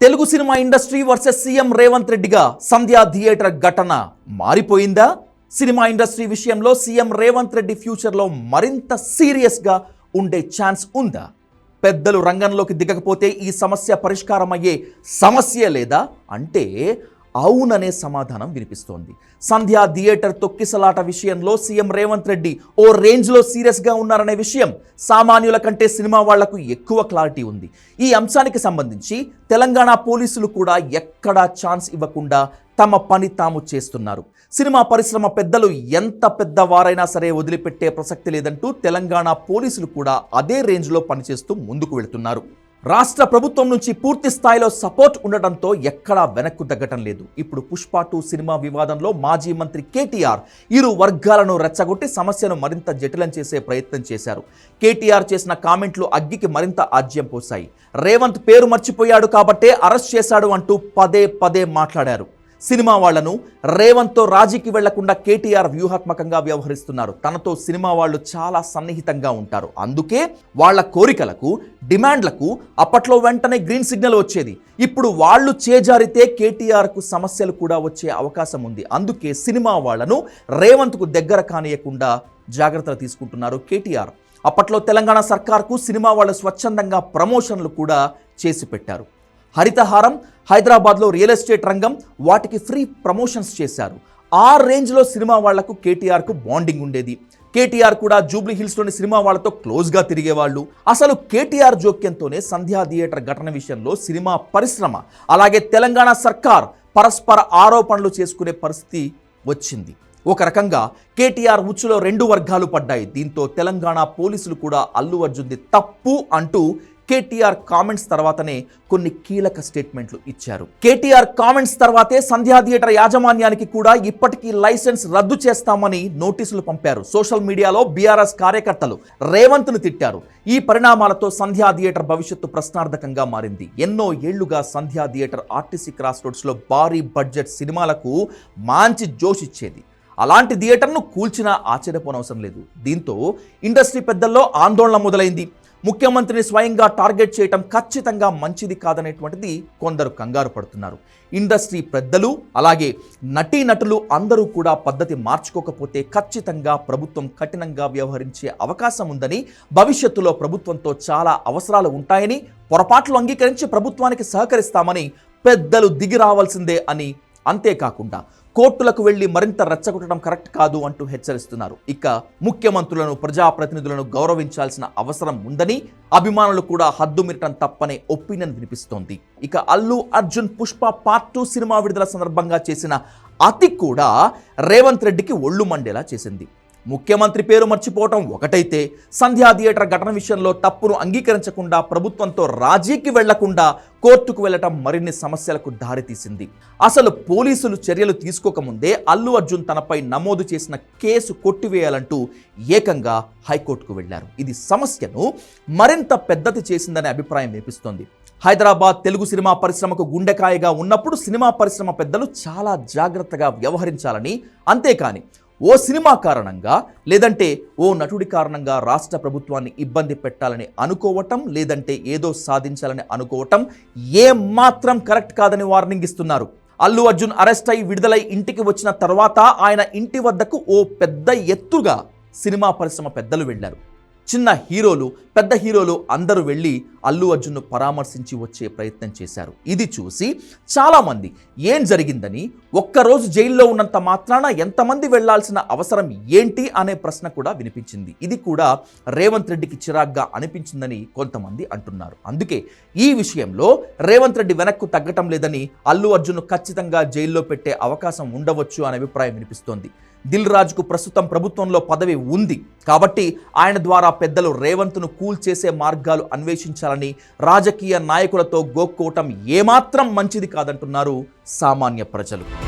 Telugu cinema industry versus CM Revanth రెడ్డిగా Sandhya theatre ఘటన మారిపోయిందా? Cinema industry విషయంలో సీఎం రేవంత్ రెడ్డి ఫ్యూచర్లో మరింత సీరియస్గా ఉండే ఛాన్స్ ఉందా? పెద్దలు రంగంలోకి దిగకపోతే ఈ సమస్య పరిష్కారమయ్యే సమస్య లేదా? అంటే అవుననే సమాధానం వినిపిస్తోంది. సంధ్యా థియేటర్ తొక్కిసలాట విషయంలో సీఎం రేవంత్ రెడ్డి ఓ రేంజ్లో సీరియస్గా ఉన్నారనే విషయం సామాన్యుల కంటే సినిమా వాళ్ళకు ఎక్కువ క్లారిటీ ఉంది. ఈ అంశానికి సంబంధించి తెలంగాణ పోలీసులు కూడా ఎక్కడా ఛాన్స్ ఇవ్వకుండా తమ పని తాము చేస్తున్నారు. సినిమా పరిశ్రమ పెద్దలు ఎంత పెద్ద వారైనా సరే వదిలిపెట్టే ప్రసక్తి లేదంటూ తెలంగాణ పోలీసులు కూడా అదే రేంజ్లో పనిచేస్తూ ముందుకు వెళుతున్నారు. రాష్ట్ర ప్రభుత్వం నుంచి పూర్తి స్థాయిలో సపోర్ట్ ఉండటంతో ఎక్కడా వెనక్కు తగ్గటం లేదు. ఇప్పుడు పుష్ప టూ సినిమా వివాదంలో మాజీ మంత్రి కేటీఆర్ ఇరు వర్గాలను రెచ్చగొట్టి సమస్యను మరింత జటిలం చేసే ప్రయత్నం చేశారు. కేటీఆర్ చేసిన కామెంట్లు అగ్గికి మరింత ఆజ్యం పోశాయి. రేవంత్ పేరు మర్చిపోయాడు కాబట్టే అరెస్ట్ చేశాడు అంటూ పదే పదే మాట్లాడారు. సినిమా వాళ్ళను రేవంత్తో రాజీకి వెళ్ళకుండా కేటీఆర్ వ్యూహాత్మకంగా వ్యవహరిస్తున్నారు. తనతో సినిమా వాళ్ళు చాలా సన్నిహితంగా ఉంటారు. అందుకే వాళ్ళ కోరికలకు డిమాండ్లకు అప్పట్లో వెంటనే గ్రీన్ సిగ్నల్ వచ్చేది. ఇప్పుడు వాళ్ళు చేజారితే కేటీఆర్కు సమస్యలు కూడా వచ్చే అవకాశం ఉంది. అందుకే సినిమా వాళ్ళను రేవంత్కు దగ్గర కానియకుండా జాగ్రత్తలు తీసుకుంటున్నారు కేటీఆర్. అప్పట్లో తెలంగాణ సర్కార్కు సినిమా వాళ్ళు స్వచ్ఛందంగా ప్రమోషన్లు కూడా చేసి పెట్టారు. హరితహారం హైదరాబాద్లో రియల్ ఎస్టేట్ రంగం వాటికి ఫ్రీ ప్రమోషన్స్ చేశారు. ఆ రేంజ్లో సినిమా వాళ్ళకు కేటీఆర్కు బాండింగ్ ఉండేది. కేటీఆర్ కూడా జూబ్లీ హిల్స్లోని సినిమా వాళ్ళతో క్లోజ్గా తిరిగేవాళ్ళు. అసలు కేటీఆర్ జోక్యంతోనే సంధ్యా థియేటర్ ఘటన విషయంలో సినిమా పరిశ్రమ అలాగే తెలంగాణ సర్కార్ పరస్పర ఆరోపణలు చేసుకునే పరిస్థితి వచ్చింది. ఒక రకంగా కేటీఆర్ ఉచ్చులో రెండు వర్గాలు పడ్డాయి. దీంతో తెలంగాణ పోలీసులు కూడా అల్లు అర్జున్ది తప్పు అంటూ కేటీఆర్ కామెంట్స్ తర్వాతనే కొన్ని కీలక స్టేట్మెంట్లు ఇచ్చారు. కేటీఆర్ కామెంట్స్ తర్వాతే సంధ్యా థియేటర్ యాజమాన్యానికి కూడా ఇప్పటికీ లైసెన్స్ రద్దు చేస్తామని నోటీసులు పంపారు. సోషల్ మీడియాలో బీఆర్ఎస్ కార్యకర్తలు రేవంత్ను తిట్టారు. ఈ పరిణామాలతో సంధ్యా థియేటర్ భవిష్యత్తు ప్రశ్నార్థకంగా మారింది. ఎన్నో ఏళ్ళుగా సంధ్యా థియేటర్ ఆర్టీసీ క్రాస్ రోడ్స్లో భారీ బడ్జెట్ సినిమాలకు మంచి జోష్ ఇచ్చేది. అలాంటి థియేటర్ను కూల్చినా ఆశ్చర్యపోనవసరం లేదు. దీంతో ఇండస్ట్రీ పెద్దల్లో ఆందోళన మొదలైంది. ముఖ్యమంత్రిని స్వయంగా టార్గెట్ చేయటం ఖచ్చితంగా మంచిది కాదనేటువంటిది కొందరు కంగారు పడుతున్నారు. ఇండస్ట్రీ పెద్దలు అలాగే నటీ నటులు అందరూ కూడా పద్ధతి మార్చుకోకపోతే ఖచ్చితంగా ప్రభుత్వం కఠినంగా వ్యవహరించే అవకాశం ఉందని భవిష్యత్తులో ప్రభుత్వంతో చాలా అవసరాలు ఉంటాయని పొరపాట్లు అంగీకరించి ప్రభుత్వానికి సహకరిస్తామని పెద్దలు దిగి రావాల్సిందే అని అంతేకాకుండా కోర్టులకు వెళ్ళి మరింత రెచ్చగొట్టడం కరెక్ట్ కాదు అంటూ హెచ్చరిస్తున్నారు. ఇక ముఖ్యమంత్రులను ప్రజాప్రతినిధులను గౌరవించాల్సిన అవసరం ఉందని అభిమానులు కూడా హద్దు మిరటం తప్పనే ఒపీనియన్ వినిపిస్తోంది. ఇక Allu Arjun Pushpa part two cinema విడుదల సందర్భంగా చేసిన అతి కూడా రేవంత్ రెడ్డికి ఒళ్ళు మండేలా చేసింది. ముఖ్యమంత్రి పేరు మర్చిపోవటం ఒకటైతే సంధ్యా థియేటర్ ఘటన విషయంలో తప్పును అంగీకరించకుండా ప్రభుత్వంతో రాజీకి వెళ్ళకుండా కోర్టుకు వెళ్ళటం మరిన్ని సమస్యలకు దారితీసింది. అసలు పోలీసులు చర్యలు తీసుకోకముందే అల్లు అర్జున్ తనపై నమోదు చేసిన కేసు కొట్టివేయాలంటూ ఏకంగా హైకోర్టుకు వెళ్ళారు. ఇది సమస్యను మరింత పెద్దది చేసిందనే అభిప్రాయం వినిపిస్తోంది హైదరాబాద్ తెలుగు సినిమా పరిశ్రమకు గుండెకాయగా ఉన్నప్పుడు సినిమా పరిశ్రమ పెద్దలు చాలా జాగ్రత్తగా వ్యవహరించాలని అంతేకాని ఓ సినిమా కారణంగా లేదంటే ఓ నటుడి కారణంగా రాష్ట్ర ప్రభుత్వాన్ని ఇబ్బంది పెట్టాలని అనుకోవటం లేదంటే ఏదో సాధించాలని అనుకోవటం ఏమాత్రం కరెక్ట్ కాదని వార్నింగ్ ఇస్తున్నారు. అల్లు అర్జున్ అరెస్ట్ అయి విడుదలై ఇంటికి వచ్చిన తర్వాత ఆయన ఇంటి వద్దకు ఓ పెద్ద ఎత్తుగా సినిమా పరిశ్రమ పెద్దలు వెళ్ళారు. చిన్న హీరోలు పెద్ద హీరోలు అందరూ వెళ్ళి అల్లు అర్జున్ను పరామర్శించి వచ్చే ప్రయత్నం చేశారు. ఇది చూసి చాలామంది ఏం జరిగిందని ఒక్కరోజు జైల్లో ఉన్నంత మాత్రాన ఎంతమంది వెళ్ళాల్సిన అవసరం ఏంటి అనే ప్రశ్న కూడా వినిపించింది. ఇది కూడా రేవంత్ రెడ్డికి చిరాగ్గా అనిపించిందని కొంతమంది అంటున్నారు. అందుకే ఈ విషయంలో రేవంత్ రెడ్డి వెనక్కు తగ్గటం లేదని అల్లు అర్జున్ను ఖచ్చితంగా జైల్లో పెట్టే అవకాశం ఉండవచ్చు అనే అభిప్రాయం వినిపిస్తోంది. దిల్ రాజుకు ప్రస్తుతం ప్రభుత్వంలో పదవి ఉంది. కాబట్టి ఆయన ద్వారా పెద్దలు రేవంత్ను కూల్ చేసే మార్గాలు అన్వేషించాలని రాజకీయ నాయకులతో గోక్కోవటం ఏమాత్రం మంచిది కాదంటున్నారు సామాన్య ప్రజలు.